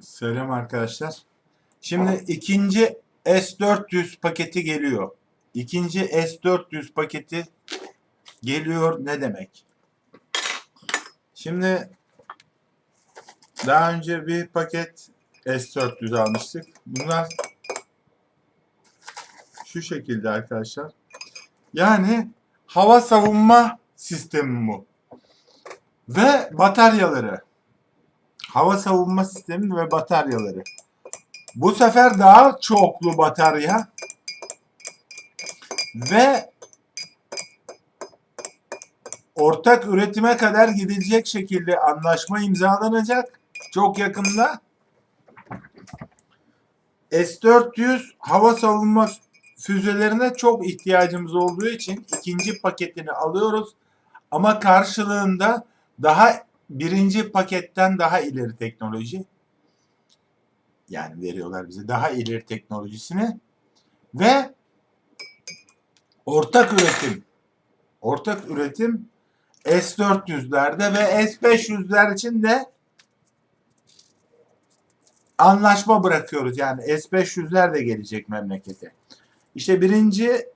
Selam arkadaşlar. Şimdi ikinci S400 paketi geliyor. İkinci S400 paketi geliyor ne demek? Şimdi daha önce bir paket S400 almıştık. Bunlar şu şekilde arkadaşlar. Yani hava savunma sistemi bu. Ve bataryaları. Hava savunma sistemi ve bataryaları. Bu sefer daha çoklu batarya ve ortak üretime kadar gidilecek şekilde anlaşma imzalanacak çok yakında. S-400 hava savunma füzelerine çok ihtiyacımız olduğu için ikinci paketini alıyoruz. Ama karşılığında daha birinci paketten daha ileri teknoloji yani veriyorlar bize daha ileri teknolojisini ve ortak üretim ortak üretim S400'lerde ve S500'ler için de anlaşma bırakıyoruz. Yani S500'ler de gelecek memlekete. İşte birinci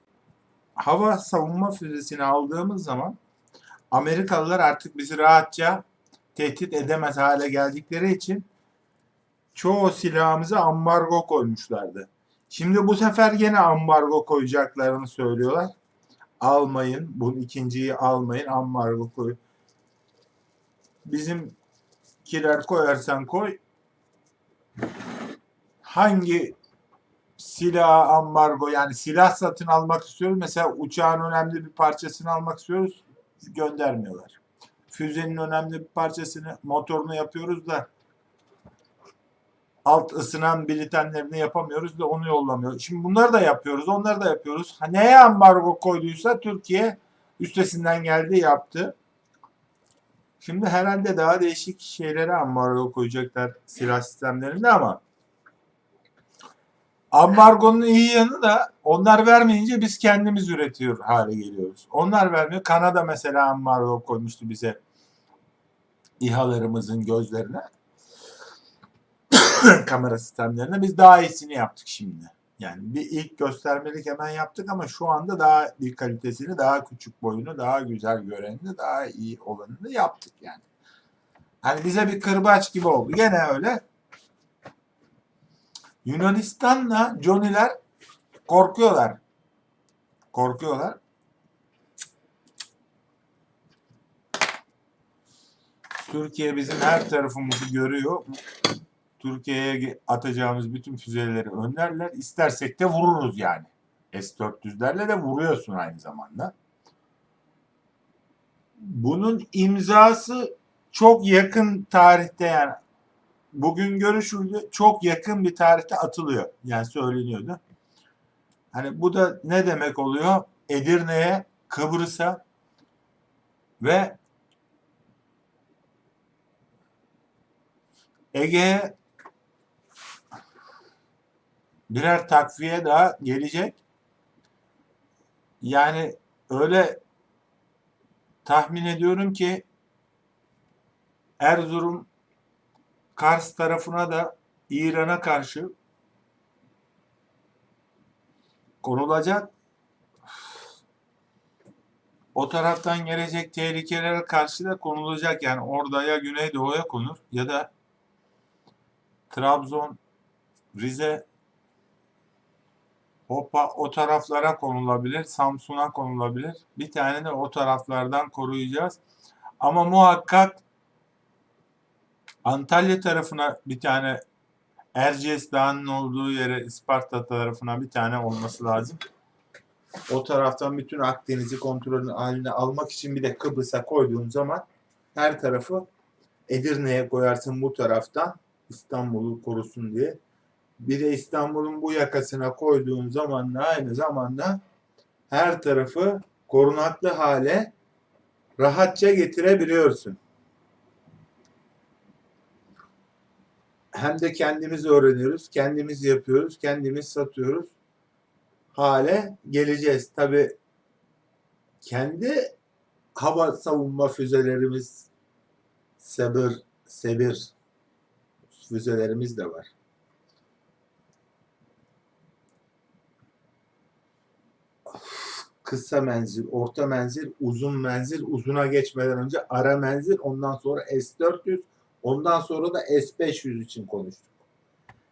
hava savunma füzesini aldığımız zaman Amerikalılar artık bizi rahatça tehdit edemez hale geldikleri için çoğu silahımıza ambargo koymuşlardı. Şimdi bu sefer yine ambargo koyacaklarını söylüyorlar. Almayın, bu ikinciyi almayın, ambargo koy. Bizim kiler koyarsan koy. Hangi silah ambargo yani silah satın almak istiyoruz. Mesela uçağın önemli bir parçasını almak istiyoruz. Göndermiyorlar. Füzenin önemli bir parçasını, motorunu yapıyoruz da alt ısınan bilitenlerini yapamıyoruz da onu yollamıyor. Şimdi bunları da yapıyoruz, onları da yapıyoruz. Ha, neye ambargo koyduysa Türkiye üstesinden geldi yaptı. Şimdi herhalde daha değişik şeylere ambargo koyacaklar silah sistemlerinde ama ambargonun iyi yanı da onlar vermeyince biz kendimiz üretiyor hale geliyoruz. Onlar vermiyor. Kanada mesela ambargo koymuştu bize İHA'larımızın gözlerine. kamera sistemlerine biz daha iyisini yaptık şimdi. Yani bir ilk göstermelik hemen yaptık ama şu anda daha bir kalitesini, daha küçük boyunu, daha güzel görenini, daha iyi olanını yaptık yani. Hani bize bir kırbaç gibi oldu. Gene öyle. Yunanistan'la Johnny'ler korkuyorlar. Korkuyorlar. Türkiye bizim her tarafımızı görüyor. Türkiye'ye atacağımız bütün füzeleri önlerler. İstersek de vururuz yani. S-400'lerle de vuruyorsun aynı zamanda. Bunun imzası çok yakın tarihte yani bugün görüşüldü çok yakın bir tarihte atılıyor. Yani söyleniyordu. Hani bu da ne demek oluyor? Edirne'ye, Kıbrıs'a ve Ege'ye birer takviye daha gelecek. Yani öyle tahmin ediyorum ki Erzurum Kars tarafına da İran'a karşı konulacak. O taraftan gelecek tehlikelere karşı da konulacak. Yani orada ya Güneydoğu'ya konur ya da Trabzon, Rize, Hopa o taraflara konulabilir. Samsun'a konulabilir. Bir tane de o taraflardan koruyacağız. Ama muhakkak Antalya tarafına bir tane Erciyes Dağı'nın olduğu yere Isparta tarafına bir tane olması lazım. O taraftan bütün Akdeniz'i kontrolün haline almak için bir de Kıbrıs'a koyduğun zaman her tarafı Edirne'ye koyarsın bu taraftan İstanbul'u korusun diye. Bir de İstanbul'un bu yakasına koyduğun zaman da aynı zamanda her tarafı korunaklı hale rahatça getirebiliyorsun. Hem de kendimiz öğreniyoruz, kendimiz yapıyoruz, kendimiz satıyoruz hale geleceğiz. Tabi kendi hava savunma füzelerimiz Sebir, Sebir füzelerimiz de var. Kısa menzil, orta menzil, uzun menzil, uzuna geçmeden önce ara menzil, ondan sonra S-400, ondan sonra da S-500 için konuştuk.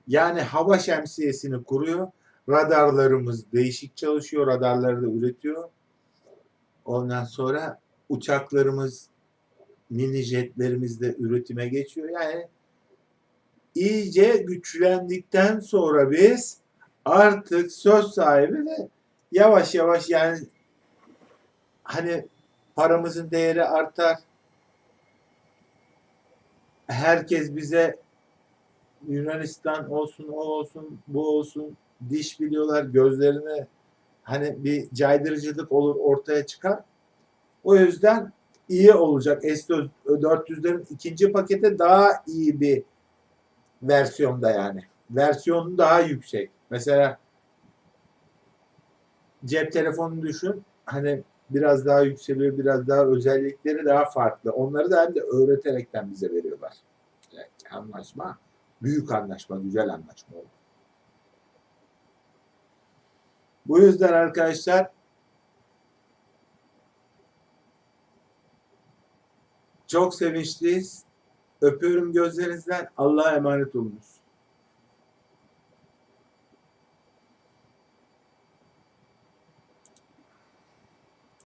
Yani hava şemsiyesini kuruyor. Radarlarımız değişik çalışıyor. Radarları da üretiyor. Ondan sonra uçaklarımız, mini jetlerimiz de üretime geçiyor. Yani iyice güçlendikten sonra biz artık söz sahibi ve yavaş yavaş yani hani paramızın değeri artar. Herkes bize Yunanistan olsun, o olsun, bu olsun diş biliyorlar gözlerine hani bir caydırıcılık olur ortaya çıkar. O yüzden iyi olacak. S400'lerin ikinci paketi daha iyi bir versiyonda yani. Versiyonu daha yüksek. Mesela cep telefonunu düşün. Hani biraz daha yükseliyor, biraz daha özellikleri daha farklı. Onları da hem de öğreterekten bize veriyorlar. Yani anlaşma, büyük anlaşma, güzel anlaşma oldu. Bu yüzden arkadaşlar çok sevinçliyiz. Öpüyorum gözlerinizden. Allah'a emanet olunuz.